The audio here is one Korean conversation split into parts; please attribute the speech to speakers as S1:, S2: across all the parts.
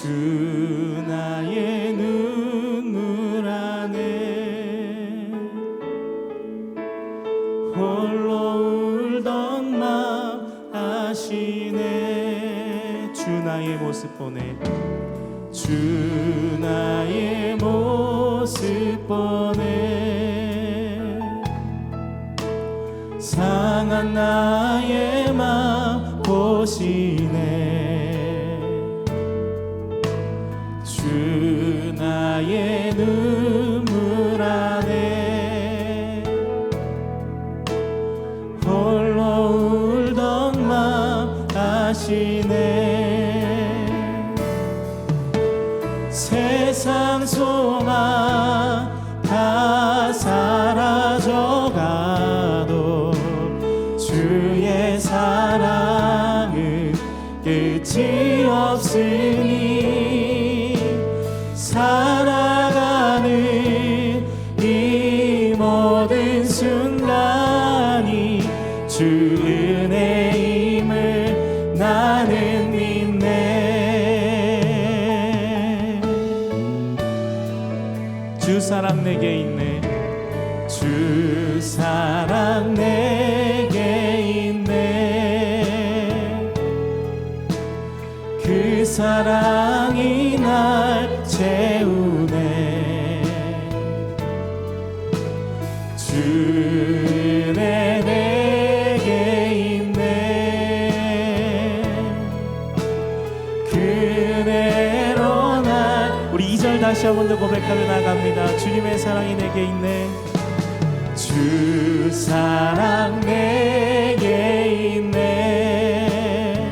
S1: 주 나의 눈물 안에 홀로 울던 맘 아시네. 주 나의 모습 보네. 주 나의 모습 보네. 상한 나의 나의 눈 주 은혜임을 나는 믿네. 주 사랑 내게 있네. 주 사랑 내게 있네. 그 사랑 2절 다시 한 번 더 고백하며 나갑니다. 주님의 사랑이 내게 있네. 주 사랑 내게 있네.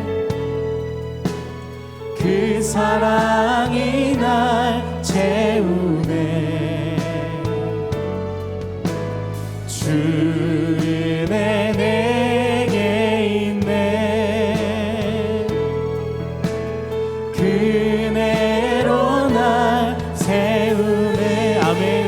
S1: 그 사랑이 날채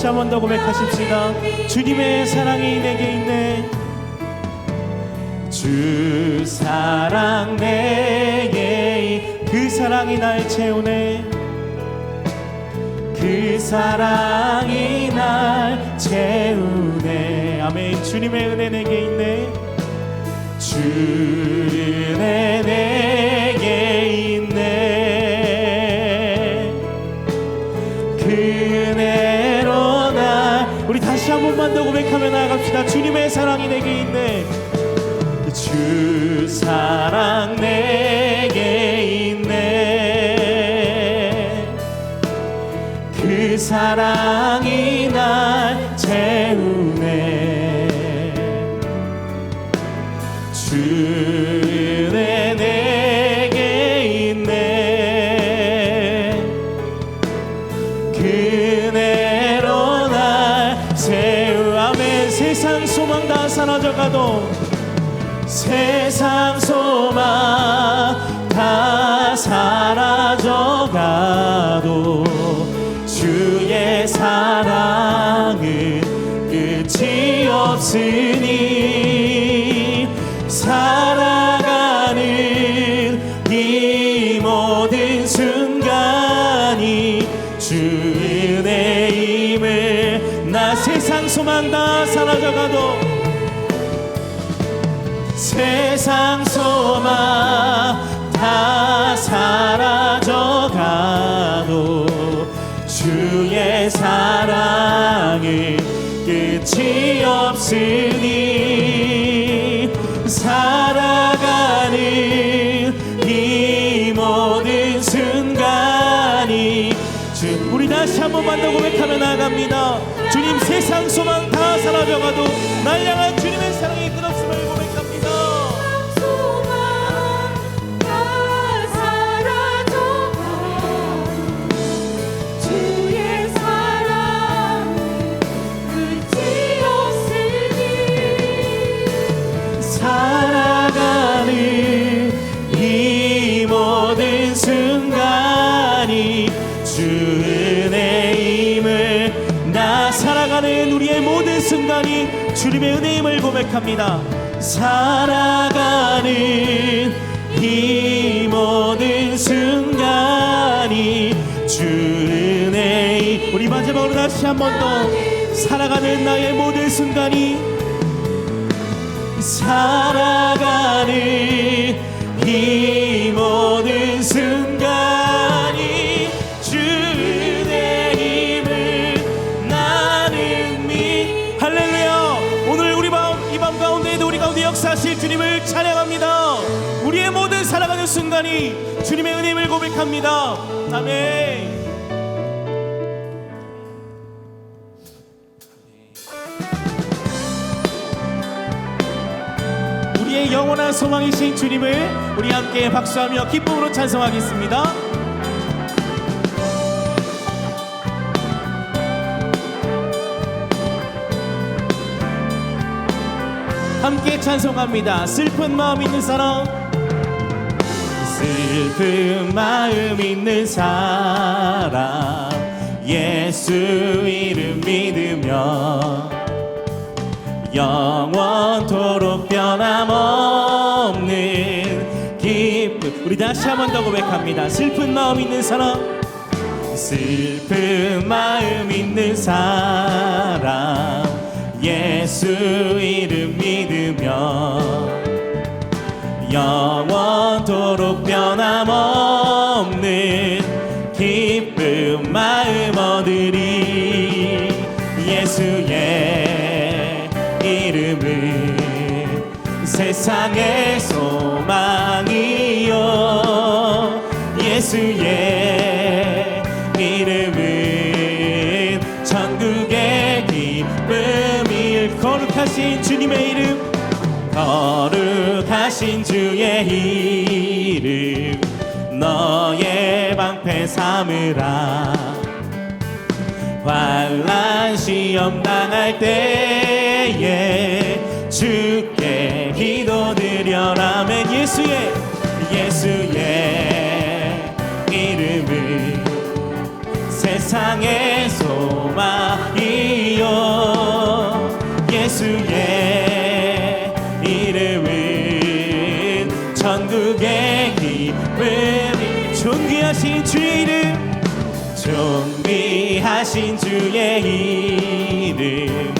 S1: 다시 한 번 더 고백하십시다. 주님의 사랑이 내게 있네. 주 사랑 내게 그 사랑이 날 채우네. 그 사랑이 날 채우네. 아멘. 주님의 은혜 내게 있네. 주 은혜 내 번만 더 고백하며 나아갑시다. 주님의 사랑이 내게 있네. 주 사랑 내게 있네. 그 사랑이 날 채우네 가도 세상 소망 다 사라져가도 주의 사랑은 끝이 없으니 살아가는 이 모든 순간이 주 은혜임을 나 세상 소망 다 사라져가도 세상 소망 다 사라져가도 주의 사랑은 끝이 없으니 살아가는 이 모든 순간이 주 우리 번더 고백하며 나아갑니다. 주님 세상 소망 다 사라져가도 날 향한 주님의 사랑이 끝없음을 고백 나 살아가는 우리의 모든 순간이 주님의 은혜임을 고백합니다. 살아가는 이 모든 순간이 주 은혜임 우리 마지막으로 다시 한 번 더 살아가는 나의 모든 순간이 살아가는 이 모든 역사하실 주님을 찬양합니다. 우리의 모든 살아가는 순간이 주님의 은혜임을 고백합니다. 아멘. 우리의 영원한 소망이신 주님을 우리 함께 박수하며 기쁨으로 찬송하겠습니다. 함께 찬송합니다. 슬픈 마음 있는 사람. 슬픈 마음 있는 사람. 예수 이름 믿으며 영원토록 변함없는 기쁨. 우리 다시 한 번 더 고백합니다. 슬픈 마음 있는 사람. 슬픈 마음 있는 사람. 예수 이름 믿으며 영원토록 변함없는 기쁨 마음 얻으리. 예수의 이름은 세상의 거룩하신 주의 이름 너의 방패 삼으라. 환란 시험 당할 때에 주께 기도 드려라면 예수의 예수 주의 이름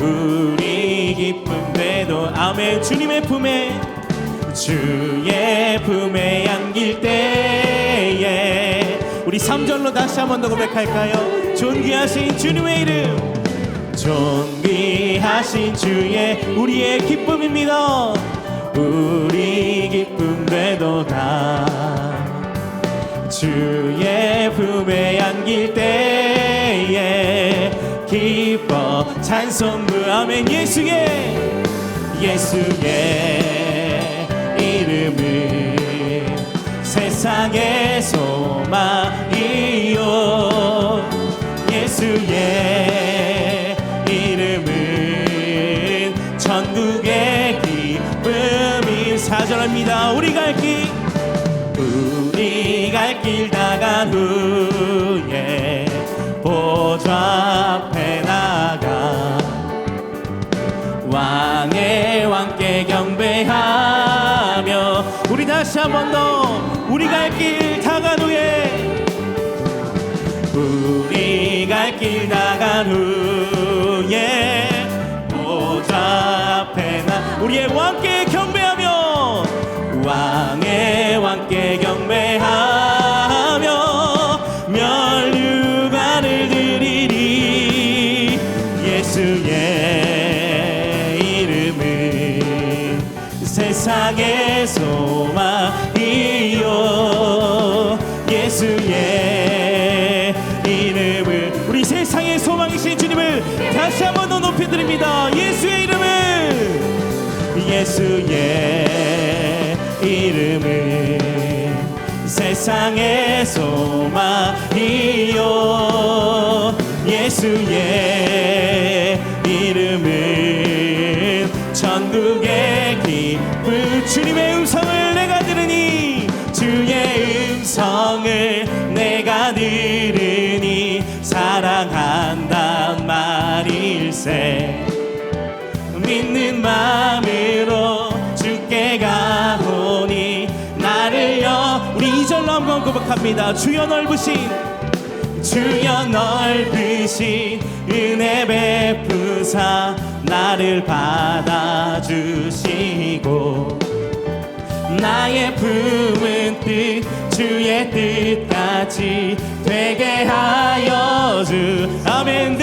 S1: 우리 기쁨 되도 아멘 주님의 품에 주의 품에 안길 때에 우리 3절로 다시 한 번 더 고백할까요? 존귀하신 주님의 이름 존귀하신 주의 우리의 기쁨입니다. 우리 기쁨 되도다 주의 품에 안길 때 에 기뻐 찬송부 아멘. 예수의 예수의 이름은 세상의 소망이요. 예수의 이름은 천국의 기쁨이 사절합니다. 우리 갈길 우리 갈 길 나간 보좌 앞에 나가 왕의 왕께 경배하며 우리 다시 한 번 더 우리 갈 길 다간 후에 우리 갈길 나간 후에 보좌 앞에 나 우리의 왕께 경배하며 왕의 왕께 경배 세상의 소망이요. 예수의 이름은 천국의 기쁨 주님의 음성을 내가 들으니 주의 음성을 내가 들으니 사랑한단 말일세. 믿는 마 고백합니다. 주여 넓으신 주여 넓으신 은혜 베푸사 나를 받아주시고 나의 품은 뜻 주의 뜻까지 되게 하여 주. 아멘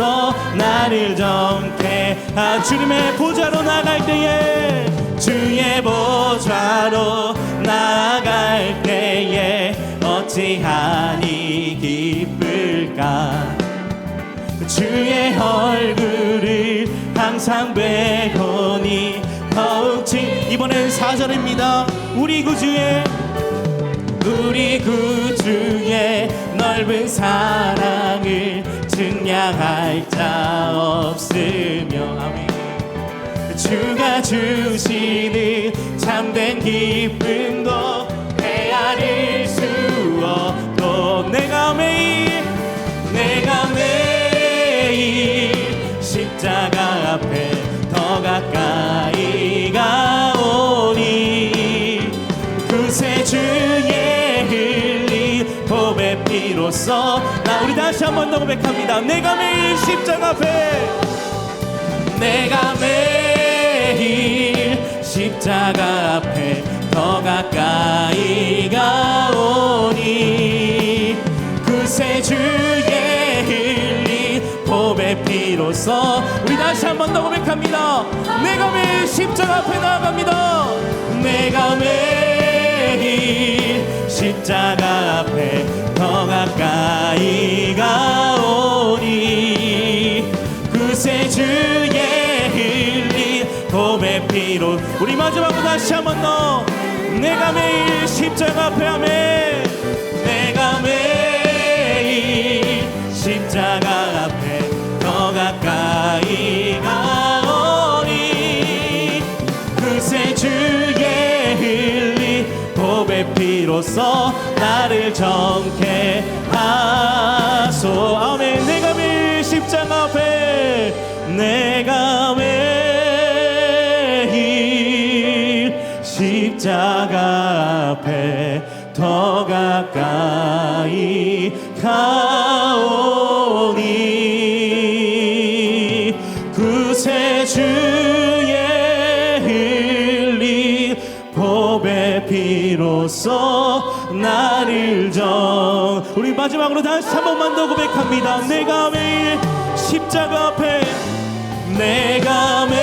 S1: 피로써 나를 정케 한 주님의 보좌로 나갈 때에 주의 보좌로 나갈 때에 어찌하니 기쁠까? 주의 얼굴을 항상 배우니 더욱 진 이번엔 사절입니다. 우리 구주의 우리 구주의 넓은 사랑을 증량할 자 없으며 아멘. 주가 주시는 참된 기쁨도 헤아릴 수 없고 내가 매일 내가 매일 십자가 앞에 더 가까이 가오니 그새 주의 흘린 보배 피로써 한 번 더 고백합니다. 내가 매일 십자가 앞에. 내가 매일 십자가 앞에 더 가까이 가오니 그새 주의 흘린 피로써 우리 다시 한 번 더 고백합니다. 내가 매일 십자가 앞에 나아갑니다 십자가 앞에 더 가까이 가오니 그새 주의 흘린 보배 피로 우리 마지막으로 다시 한번 더 내가 매일 십자가 앞에 하면 정케 하소. 아멘. 내가 매일 십자가 앞에 내가 매일 십자가 앞에 더 가까이 가오 마지막으로 다시 한 번만 더 고백합니다. 내가 매일 십자가 앞에 내가 매일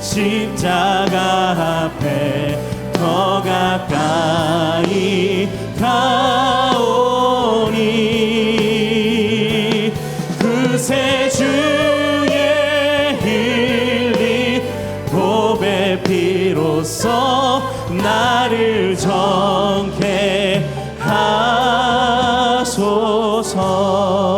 S1: 십자가 앞에 더 가까이 피로써 나를 정 하소서.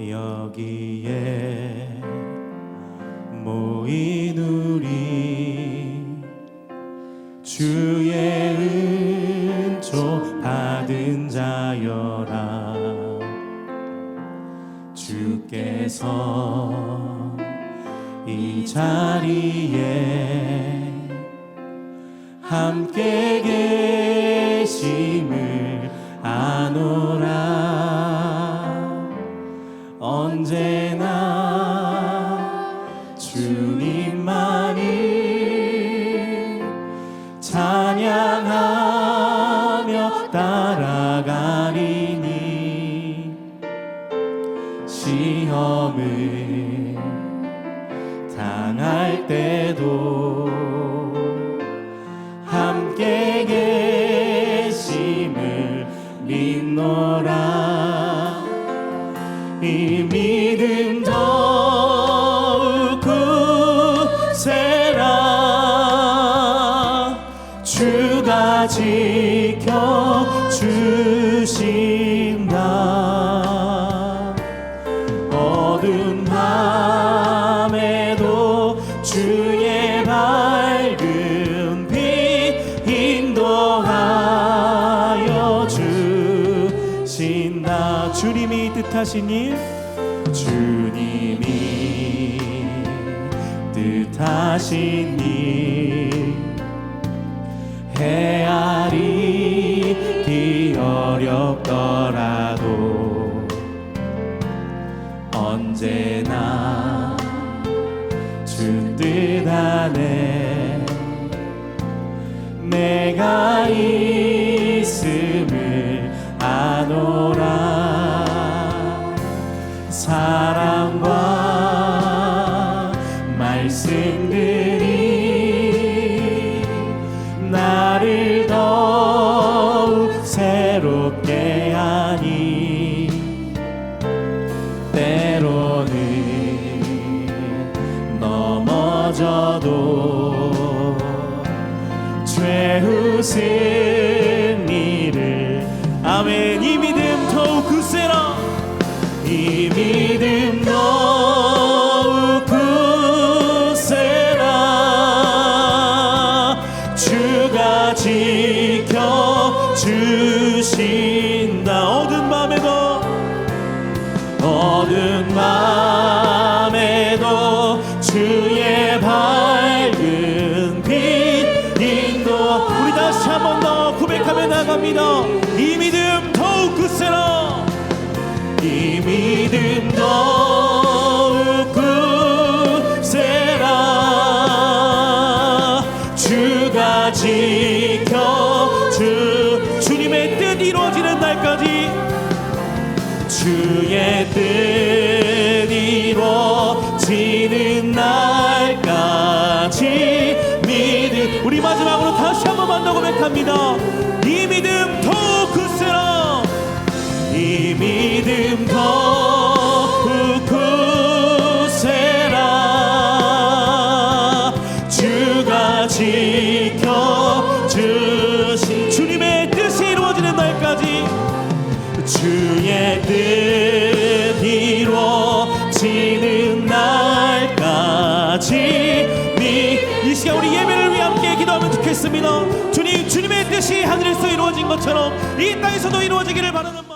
S1: 여기에 믿음 더욱 주가 지켜 주신다. 어둠 밤에도 주의 밝은 빛 인도하여 주신다. 주님이 뜻하신 일? 다시 você. camino. 다시 한 번 만나 고백합니다. 이 믿음 더 굳세라. 이 믿음 더 하늘에서 이루어진 것처럼 이 땅에서도 이루어지기를 바라는